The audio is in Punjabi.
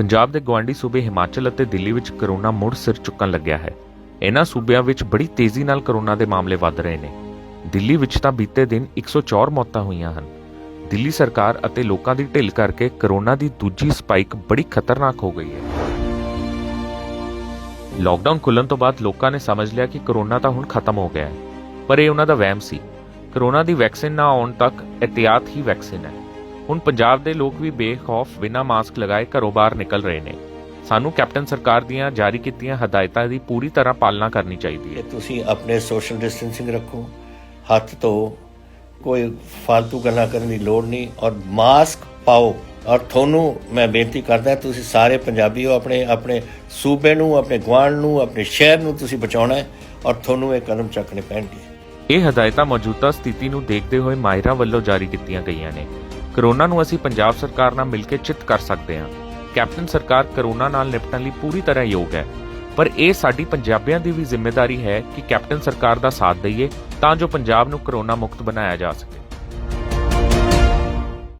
ਪੰਜਾਬ ਦੇ ਗਵਾਂਡੀ ਸੂਬੇ ਹਿਮਾਚਲ ਅਤੇ ਦਿੱਲੀ ਵਿੱਚ ਕਰੋਨਾ ਮੁੜ ਸਿਰ ਚੁੱਕਣ ਲੱਗਿਆ ਹੈ। ਇਹਨਾਂ ਸੂਬਿਆਂ ਵਿੱਚ ਬੜੀ ਤੇਜ਼ੀ ਨਾਲ ਕਰੋਨਾ ਦੇ ਮਾਮਲੇ ਵੱਧ ਰਹੇ ਨੇ। ਦਿੱਲੀ ਵਿੱਚ ਤਾਂ ਬੀਤੇ ਦਿਨ 104 ਮੌਤਾਂ ਹੋਈਆਂ ਹਨ। ਦਿੱਲੀ ਸਰਕਾਰ ਅਤੇ ਲੋਕਾਂ ਦੀ ਢਿੱਲ ਕਰਕੇ ਕਰੋਨਾ ਦੀ ਦੂਜੀ ਸਪਾਈਕ ਬੜੀ ਖਤਰਨਾਕ ਹੋ ਗਈ ਹੈ। ਲਾਕਡਾਊਨ ਖੁੱਲਣ ਤੋਂ ਬਾਅਦ ਲੋਕਾਂ ਨੇ ਸਮਝ ਲਿਆ ਕਿ ਕਰੋਨਾ ਤਾਂ ਹੁਣ ਖਤਮ ਹੋ ਗਿਆ ਹੈ। ਪਰ ਇਹ ਉਹਨਾਂ ਦਾ ਵਹਿਮ ਸੀ। ਕਰੋਨਾ ਦੀ ਵੈਕਸੀਨ ਨਾ ਆਉਣ ਤੱਕ ਇhtiyਾਤ ਹੀ ਵੈਕਸੀਨ ਹੈ। ਹੁਣ ਪੰਜਾਬ ਦੇ ਲੋਕ ਵੀ ਬੇਖੌਫ ਬਿਨਾਂ ਮਾਸਕ ਲਗਾਏ ਘਰੋਂ ਬਾਹਰ ਨਿਕਲ ਰਹੇ ਨੇ। ਸਾਨੂੰ ਕੈਪਟਨ ਸਰਕਾਰ ਦੀਆਂ ਜਾਰੀ ਕੀਤੀਆਂ ਹਦਾਇਤਾਂ ਦੀ ਪੂਰੀ ਤਰ੍ਹਾਂ ਪਾਲਣਾ ਕਰਨੀ ਚਾਹੀਦੀ ਹੈ। ਤੁਸੀਂ ਆਪਣੇ ਸੋਸ਼ਲ ਡਿਸਟੈਂਸਿੰਗ ਰੱਖੋ ਹੱਥ ਧੋ ਕੋਈ ਫालतू ਗੱਲਾਂ ਕਰਨ ਦੀ ਲੋੜ ਨਹੀਂ ਔਰ ਮਾਸਕ ਪਾਓ। ਔਰ ਤੁਹਾਨੂੰ ਮੈਂ ਬੇਨਤੀ ਕਰਦਾ ਤੁਸੀਂ ਸਾਰੇ ਪੰਜਾਬੀ ਹੋ ਆਪਣੇ ਆਪਣੇ ਸੂਬੇ ਨੂੰ ਆਪਣੇ ਗੁਆਂਢ ਨੂੰ ਆਪਣੇ ਸ਼ਹਿਰ ਨੂੰ ਤੁਸੀਂ ਬਚਾਉਣਾ ਹੈ ਔਰ ਤੁਹਾਨੂੰ ਇਹ ਕਦਮ ਚੱਕਣੇ ਪੈਣਗੇ। ਇਹ ਹਦਾਇਤਾਂ ਮੌਜੂਦਾ ਸਥਿਤੀ ਨੂੰ ਦੇਖਦੇ ਹੋਏ ਮਾਹਿਰਾਂ ਵੱਲੋਂ ਜਾਰੀ ਕੀਤੀਆਂ ਗਈਆਂ ਨੇ। ਕਰੋਨਾ ਨੂੰ ਅਸੀਂ ਪੰਜਾਬ ਸਰਕਾਰ ਨਾਲ ਮਿਲ ਕੇ ਚਿੱਤ ਕਰ ਸਕਦੇ ਹਾਂ। ਕੈਪਟਨ ਸਰਕਾਰ ਕਰੋਨਾ ਨਾਲ ਨਿਪਟਣ ਲਈ ਪੂਰੀ ਤਰ੍ਹਾਂ ਯੋਗ ਹੈ। ਪਰ ਇਹ ਸਾਡੀ ਪੰਜਾਬੀਆਂ ਦੀ ਵੀ ਜ਼ਿੰਮੇਵਾਰੀ ਹੈ ਕਿ ਕੈਪਟਨ ਸਰਕਾਰ ਦਾ ਸਾਥ ਦਈਏ ਤਾਂ ਜੋ ਪੰਜਾਬ ਨੂੰ ਕਰੋਨਾ ਮੁਕਤ ਬਣਾਇਆ ਜਾ ਸਕੇ।